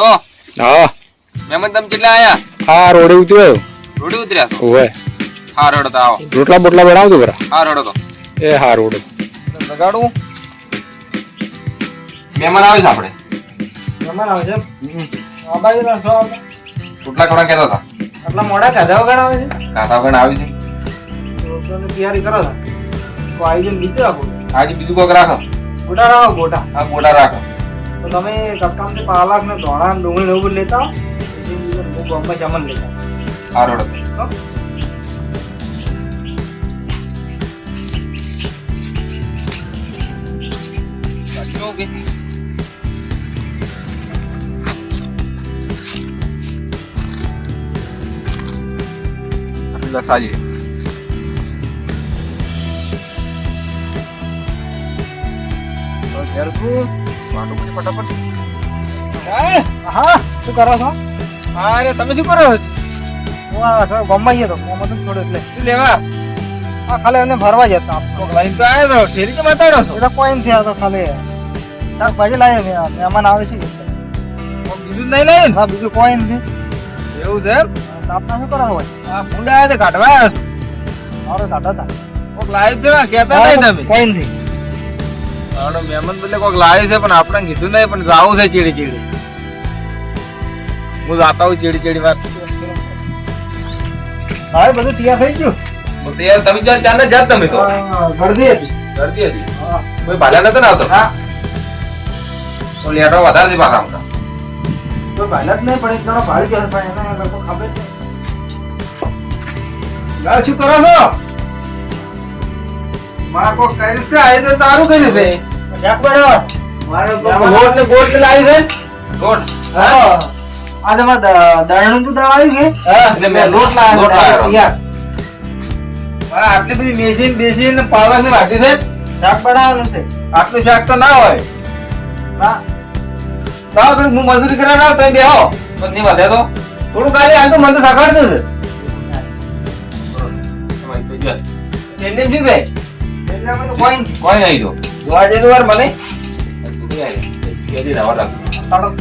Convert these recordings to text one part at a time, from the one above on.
Hello. હા. મહેમાન તમે કેટલા આયા? હા રોડે ઉતર્યો રોડી ઉતર્યા છો? ઓય હા રડો તો આવો. રોટલા બોટલા બનાવજો બરા હા રડો તો. એ હા રોડ. લગાડું. મહેમાન આવે છે આપણે? મહેમાન આવે છે આ બાજુ ના છો આપણે? રોટલા ખવડા કહેતા હતા? આટલા મોડા કાધા વગણ આવે છે? કાધા વગણ આવી છે? રોટલાની તૈયારી કરો છો. તો આવી જઈને બીજું રાખો આજે બીજું કોઈક રાખો. ગોટા રાખો ગોટા. આ ગોટા રાખો. તો તમે કટકામથી પાલક ને ધોળા ડુંગળી એવું લેતા હું ગામમાં સામાન લેતા આરોડ હા. રડો તો. હો? ફટાફટ. હા શું કરો છો? હા અરે તમે શું કરો હું આ ગયો હતો ગામમાં તો થોડું એટલે. શું લેવા? આ ખાલી એમને ભરવા જતા કોક લાઈન તો આવ્યો તો ઠેરી કે બતાડો છો? એ તો કોઈ નથી આવતો ખાલી. શાકભાજી લાવીએ મેં મહેમાન આવે છે. બીજું નહીં લઈને હા બીજું કોઈ નથી. એવું છે આપણે શું કરો હોય આ ફૂંડા આવ્યા તો કાઢવા આવ્યા મારો દાદા હતા. કોક લાવ્યું છે કેતા નહીં તમે? કોઈ નથી. આવડો મહેમાન બદલે કોક લાવ્યું છે પણ આપણે કીધું નહીં પણ જાવું છે ચીડી ચીડી. હું જાતા હું ચીડી ચીડી વાત હવે બધું તૈયાર થઈ ગયું? તૈયાર. તમે ચાર ચાર જાત તમે તો. ગળદી હતી. ડરતી હતી. હા. કોઈ ભાલા નતો આવતો? તો લેટો વધારે છે પાછા આમતા કોઈ જ નહીં પણ એક જણો ભાળી ગયો પણ એના આગળ ખબર જ નહીં. શું કરો છો? મારા કોક કર્યું છે આ તો તારું કર્યું છે બરાબર. મારે ગોળ ને ગોળ લાવી છે? ગોળ. હા. આ તમારે દ- દળનું તો દવા આવી ગઈ એટલે મેં લોટ લાવ્યો. લોટ લાવ્યો. યાર. મારા આટલી બધી મેસીન બેસીન પાવર ને વાટી છે? શાક બનાવવાનું છે. આટલું શાક તો ના હોય. ના હું મજૂરી કરવા ના તમે બેહો. નહીં વધે તો. થોડું કાલે હાલ તો મને તો સગાડતું છે. એટલે શું છે એટલે અમે કોઈ. કોઈ નહીં તો જોવા જઈએ વાર મને કેદી રાવા લાગ્યું.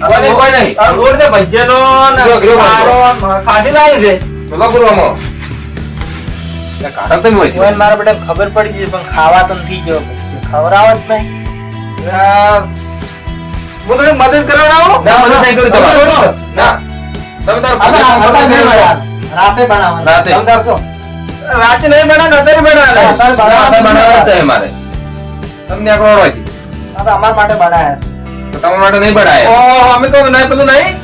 કોઈ કોઈ નહીં. રોડ ને ભજીયાનો ને ગયો, ગયો, ગયો. ખારો ને ખાસી લાવી છે પેલો ગુરુવામાં. એટલે કાઢો હોય કોઈ મારા બેટા ખબર પડી છે પણ ખાવા તો નથી જો જ નહીં હું તમને મદદ કરવા આવું ના મદદ નહીં કરું તમારે ના તમે તારો. રાતે બનાવો રાતે. સમજાવ છો? રાતે નહીં બનાવે અત્યારે બનાવે બનાવે. નહીં મારે તમને આ કોણ હોય છે? અમાર માટે બનાવ્યા તો તમારા માટે નહીં બનાવે ઓ અમે તો નહીં પેલું નહીં.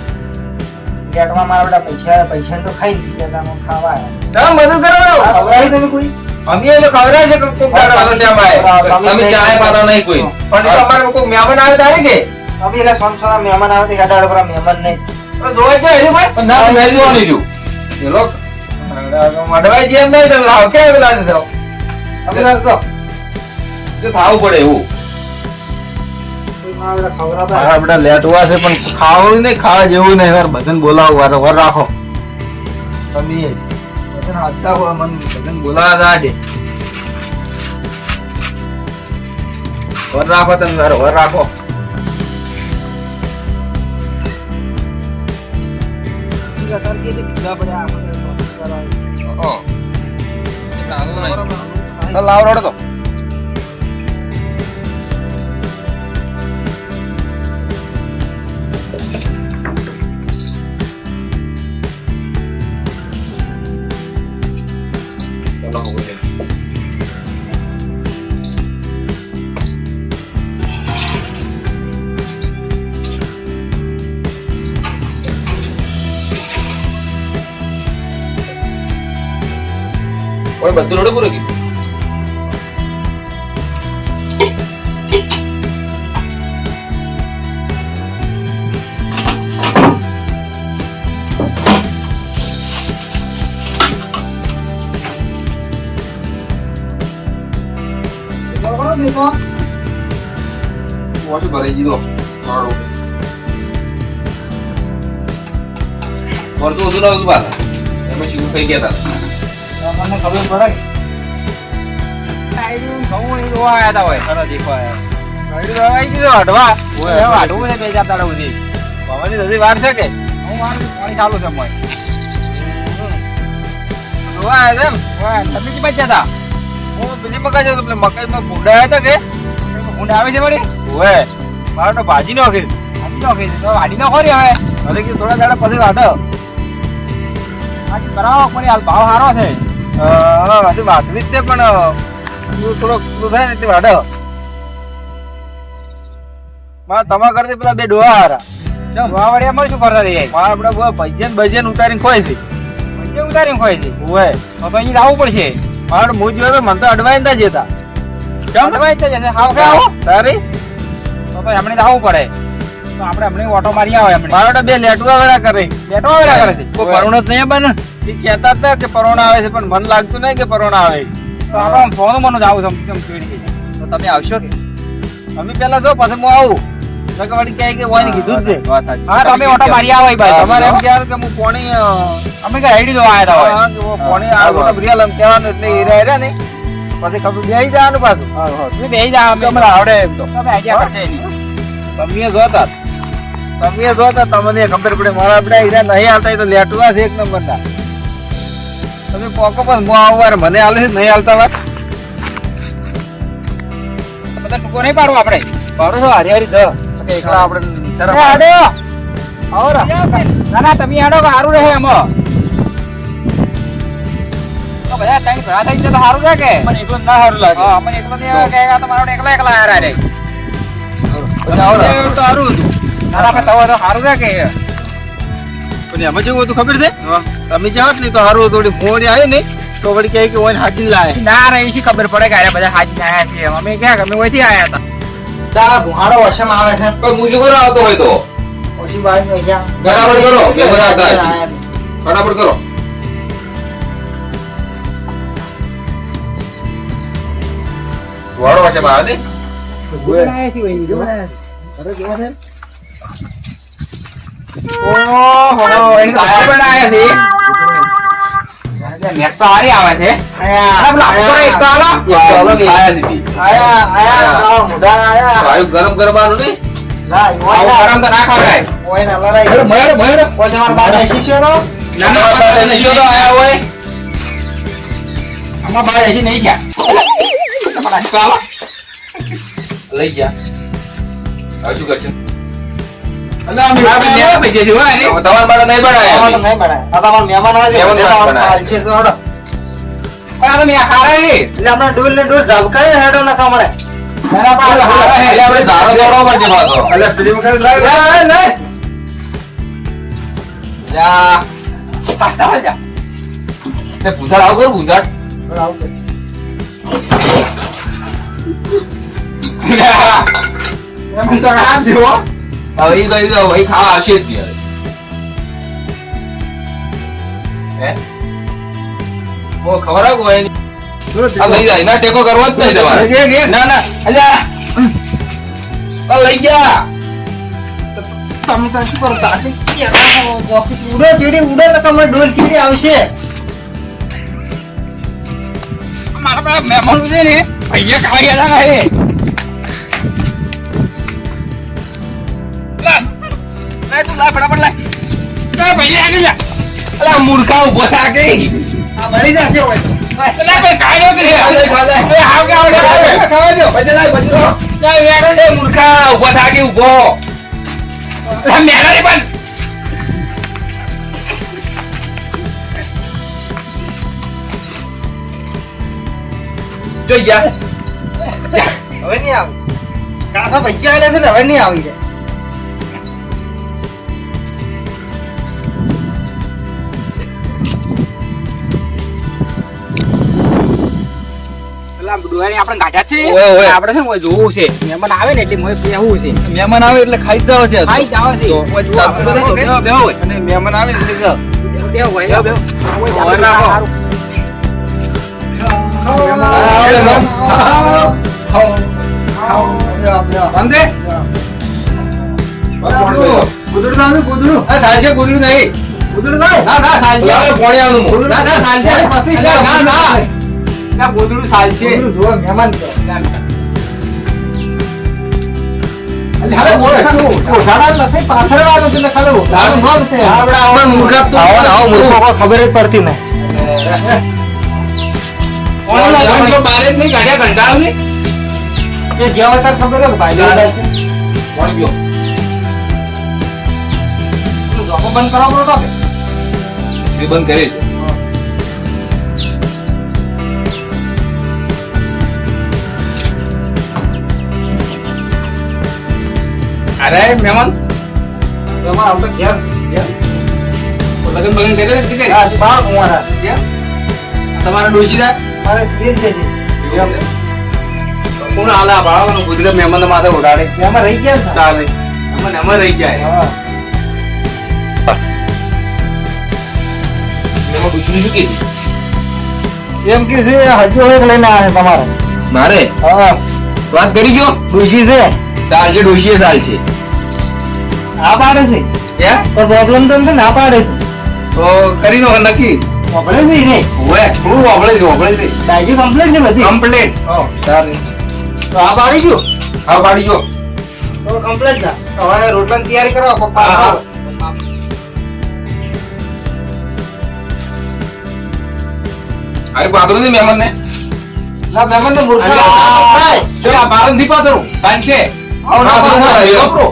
ગેટમાં મારા બધા પૈસા પૈસા તો ખાઈ જતા અમે ખાવા તમે બધું કરો. ખવડાવી તમે કોઈ? અમે તો ખવડાવે છે કોક કોક દાડો વાળો ત્યાં ભાઈ. તમે તમે ચાય પાતા નહીં કોઈ. પણ જો અમારે કોઈ મહેમાન આવે તારે કે? અમે એટલે સોનસોના મહેમાન આવે તે ગાડા પર મહેમાન નહીં. જોવા છે હજી ભાઈ. ના છું. મડવાઈ નહીં તો લાવ કે પેલા થાવું પડે એવું બેટા ખવડાવતા મારા છે પણ ખાવું નહીં ખાવા જેવું નહીં વાર ભજન બોલાવો વારંવાર રાખો તમે બધાને હાથતા હો મને બધાને બોલાવા જા દે વર રાખો તમે વાર વર રાખો તરફી જે બીજા બધા આપણે કરાવે. લાવ રોડો તો કોઈ બધું રોડે પૂરું કીધું કેટલો કરો દેખો ઓછું ભરાઈ દીધો મારું વર્ષો ઓછું નતું પાછા એમાં શીખું ખાઈ ગયા હતા આપણને ખબર પડે કે ઘઉં અહીં જોવા આવ્યા હતા હોય સરસ દેખવા આવ્યા આવી હવે વાઢવું છે બે દાડા સુધી. પવનની હજી વાર છે કે હું પાણી ચાલુ છે મોય. જોવા આવ્યા એમ તમે કી બાજુ જતા? હું પેલી મકાઈ જતો પેલી મકાઈમાં ભૂંડા આવ્યા હતા કે ઊંડ આવે છે વળી? ઓવે મારો તો ભાજી નાખી વાઢી નાખી. તો વાઢી નાખો રે હવે. અરે કે થોડા દાડા પછી વાઢો વાઢી કરાવો, પણ હાલ ભાવ સારો છે. હા હજી વાતવી જ છે પણ તું થોડોક થાય ને એટલે વાઢો મારા તમા કરતી પેલા બે ડોહા હારા ડોહા વળી શું કરતા રહીએ? મારા આપડા બધા ભજીયા ને ઉતારીને ખોય છે પૈસે ઉતારીને ખોય છે. ઓવે તો તો અહીં આવવું પડશે. મારો મું જોયો તો મને તો અડવાઈ ના જતા કેમ અડવાઈ જ જશે? હાવ કે આવો? તારી તો તો તો આવવું પડે. તો આપણે હમણાં ઓટો મારી આવો. મારો તો બે લેટવા વેળા કરે લેટવા વેળા કરે છે. કોઈ પરોણો જ નહીં બને એ કહેતા હતા કે પરોણા આવે છે પણ મન લાગતું નહીં કે પરોણા આવે. તો આપણે ફોન મનો જ આવું છે. તો તમે આવશો કે અમે પેલા જો પછી હું આવું. વળી કહે કે ઓય કીધું જ છે. હા તમે ઓટો મારી આવો અહીં તમારે એમ કહેવાનું કે હું કોણી અમે કઈ હેડી દો આયા હતા. હા, કે હું પોણી આ બધા રિયલ એમ કહેવાનું એટલે એ રહ્યા રહ્યા ને પછી ખબર બેસી જવાનું પાછું. તમે બેસી જાઓ, અમે તમને આવડે એમ તો. તમે આઈડિયા કરશે એની. તમે જોતા. તમે જોતા તમને ખબર પડે. મારા આપણે હીરા નહીં આવતા એ તો લેટવા છે એક નંબર ના તમે પોકો પણ હું આવું વાર મને હાલે છે નહીં હાલતા વાત બધા ટૂંકો નહીં પાડવું આપણે. પાડો છો હારી હારી ધ એકલા આપણે શરમ આવો ના ના તમે આડો સારું રહે એમાં. બધા ત્રણ ભેગા થઈ જાય તો સારું કે? મને એકલો ના સારું લાગે. હા, અમને એટલો નહીં કે આ તો મારો એકલા એકલા હારા રે. સારું હતું. ના તો તો સારું કે? પણ એમાં જેવું હતું ખબર છે? તમે જાઓ ને તો હારું થોડી ફોન આવ્યો ને તો વળી કહે કે ઓય હાજી લાય. ના રે એસી ખબર પડે કે આ બધા હાજી આયા છે? અમે ક્યાં કે અમે ઓયથી આયા હતા. તારા ગુહાડો વશમ આવે છે? પણ હું શું કરો આવતો હોય તો? ઓછી બાઈ નો જા બરાબર કરો, બે બરાબર હતા. ફટાફટ કરો. વાળો વશમ આવે ને? ઓહો એની તો હાજી પણ આયા છે નેટ તો છે. અરે પેલો આખો એક તો આલો. ચાલો ખાયા દીધી આયા આયા આવા મુઢા આયા. વાયુ ગરમ આવું ગરમ તો ના ખવડાય. શીશ્યો તો તો આયા હોય. આમાં બાર એસી નહીં ગયા. લઈ જા. હવે શું કરશે. એટલે આવું ભૂસાડ આવું છે. હવે લઈ જાય ના ટેકો કરવો જ નહીં તમારે ના ના અલ્યા આ લઈ ગયા તમે તો શું કરો તાસી ઉડો ચીડી ઉડો તો તમે ડોલ ચીડી આવશે મારા મહેમાનો છે ને, અહીંયા ખાઈ ગયા હતા તું લાય ફટાફટ લાય. લા ભાઈ આગળ જા અલા મૂર્ખા ઊભો થા કે? આ ભરી જશે ઓય લા ભાઈ કાઢો કે ખાલે, ખાલે. એ હાવ કે આવડે આવે ખાવા દો બચે લાય બચે લો લા વેડો એ મૂર્ખા ઊભો થા કે ઊભો લા મેલા રે પણ. જોઈ જા હવે નહીં આવે. કાકા ભજીયા આલે છે ને હવે નહીં આવી જાય. ડોહાને આપણે ગાંઠ્યા છે. આપણે છે જોવું છે. મહેમાન આવે ને એટલે મોય બેહવું છે. મહેમાન આવે એટલે ખાઈ જાવ છે. ખાઈ જાવ છે. બેહો બેહો અને મહેમાન આવે એટલે. બેહો બેહો. બંધે? ગુદડું ગુદડું. સાંજે ગુજરું નહીં. ગુદડું ના ના સાંજે હવે ના ના સાંજે પછી ના ના. ના ના ગોદડું સાલ છે. જુઓ, મહેમાન છે. ઝાડે મોડે. ઓઢાડા નથી પાથરવાનું છે ને બંધ ઓઢાડું અરે મહેમાન. એમાં આપણે ઘેર. લગન બગન કરી દે, કરી દે. આ બાર કુંવારા. તમારા ડોશીદા? મારે ઘેર છે. કોણ હાલે આ બાળકોનું ગુજરાત મહેમાનને માથે ઉડાડે. એમાં રહી ગયા છે. ચાલે. અમને એમાં રહી ગયા હા. એમાં ડોશીનું શું કીધું એમ કે છે હજુ એક લઈને આવે તમારે. મારે? હા. વાત કરી ગયો? ડોશી છે. ચાલશે ડોશીએ ચાલ આ પાડે છે. ક્યાં પણ પ્રોબ્લેમ તો ના પાડે છે. તો કરી દો નક્કી. વાપરે છે ને રે થોડું વાપરે છે વાપરે છે. ડાયજી કમ્પ્લીટ છે બધી? કમ્પ્લીટ ચાલે. તો આ પાડી ગયો? આ પાડી જો તો કમ્પ્લીટ ના તો હવે રોટલાની તૈયારી કરો પપ્પા હા, હા. અરે પાદરો ને મહેમાન ને ના મહેમાન ને મૂર્ખા જો આ બારણથી પાત્રો સાંજ. છે ના પાત્રો પાડો.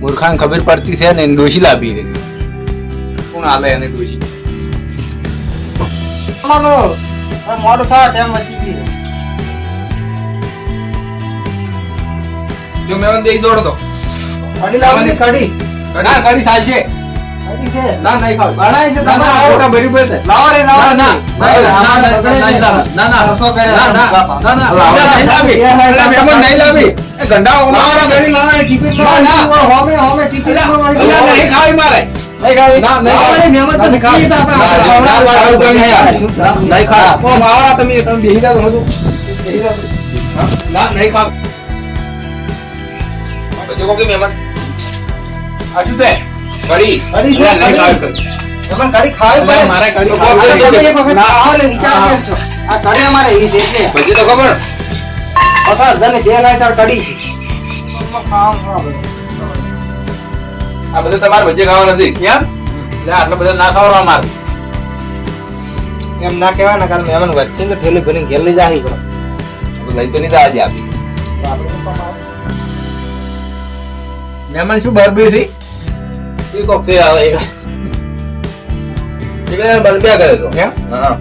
મૂર્ખાને ખબર પડતી છે ને દોષી લાવી દે કોણ હાલે એને દોષી? મોડો થાય ટાઈમ વચી ગઈ જો મેં દેખ જોડો તો. કઢી લાવવાની કઢી. ના સાંજ છે કઢી છે ના નહીં ખાવ બનાય છે ના, ના, તમારે મોટા ભરી પડશે લાવો રે લાવો ના, ના, ના, ના, ના, ના. ના, ના. રસો કરે ના, ના, ના, ના, લાવો. લાવી. એ નહીં લાવી. એ ગંડા ઓલા વાળા લાવે, ટિફિન ના, હોમે હોમે જાય. નહીં ખાવી મારે. નહીં ખાવી? ના, નહીં લાવો રે, તો ખાવી. કીધું આપણે ના, ના. ના, નહીં ખાવી. ઓ, માવાળા તમે તમે બેસી જાઓ બધું. બેસી જાઓ. ના, નહીં ખાવી. પછી કે મહેમાન આ શું છે કઢી. ખાવી કઢી. મહેમાન કઢી ખાવી અલા, પડે. મારે કઢી ખાવી એક વખત ના. એટલે વિચાર કરજો. આ કઢી અમારે એવી છે એટલે. પછી તો ખબર પચાસ હજારની બે લાય તાર કઢી છે. આ બધા તમારે વચ્ચે ખાવા નથી કેમ એટલે આટલા બધા ના ખાવા મારે એમ ના કહેવાય ને કારણ મહેમાન વચ્ચે તો ઠેલી ભરીને ઘેર લઈ જાય પણ લઈ તો નહીં આજે આપી મહેમાન શું બરબી છે એ કોક છે આવે એક એ કદાચ બરબ્યા કરે તો કેમ હા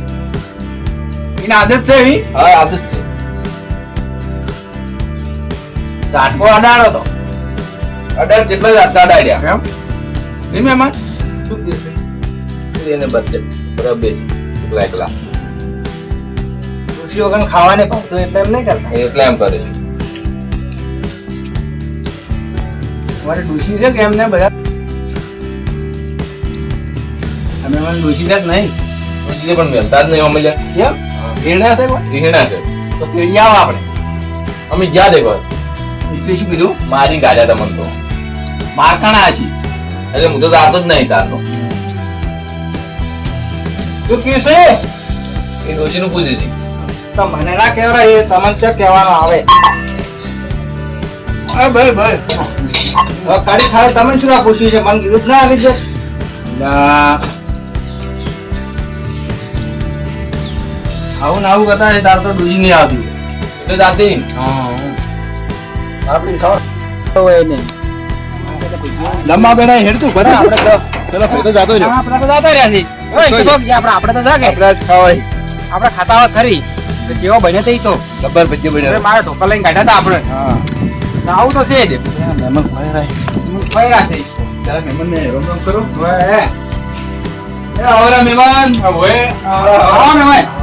એની આદત છે એવી હા આદત છે ચાટકો અડાડો તો અડાડ જેટલા જ આટલા અડાડ્યા એમ નહીં મહેમાન શું કહે એને બચે બરાબર એકલા એકલા ખુશી વગર ખાવાને ભાવતું એટલે એમ નહીં કરતા એટલે એમ કરે છે અમારે ડૂસી છે કે એમને બધા મને છે કે નહીં. છે પણ મેલતા જ નહીં અમે કેમ? હીણા છે હીણા છે. તો તેડી આવો આપણે. અમે જ્યાં દેખો મિસ્ત્રી શું કીધું? મારી ગાડ્યા તમને તો મારખાણા આછી એટલે હું તો જાતો જ નહીં તારનો. તું કીધું એ ડોશીનું પૂછી હતી તો મને ના કહેવાય એ તમને ચેક કહેવાનો આવે. હા ભાઈ ભાઈ. કાઢી ખાડે તમે શું આ પૂછ્યું છે? મને કીધું જ ના આવી છે ના. આવું ને આવું કરતા તાર તો ડૂજી નહીં આવતી. એટલે દાદી આપણી ખબર હોય નહીં લંબા બેડા હેડતું ભરા આપણે ચલો ફેર જાતો રહ્યો. આપણે તો જાતા રહ્યા છીએ. ઓય, કોઈ. કે આપણે? આપણે તો જાગે આપણે જ ખાવાય. આપણે ખાતા હોય ખરી. તો જેવો બને તે. તો ડબ્બર ભજી બને બન્યા મારા ઢોકા લઈને કાઢ્યા હતા આપણે. હા. આવું તો છે જ. મહેમાન રાય ફર્યા છે. ત્યારે મહેમાન ને રોમ રોમ કરો. ઓય, એ. આવરા મહેમાન. હવે આવો ને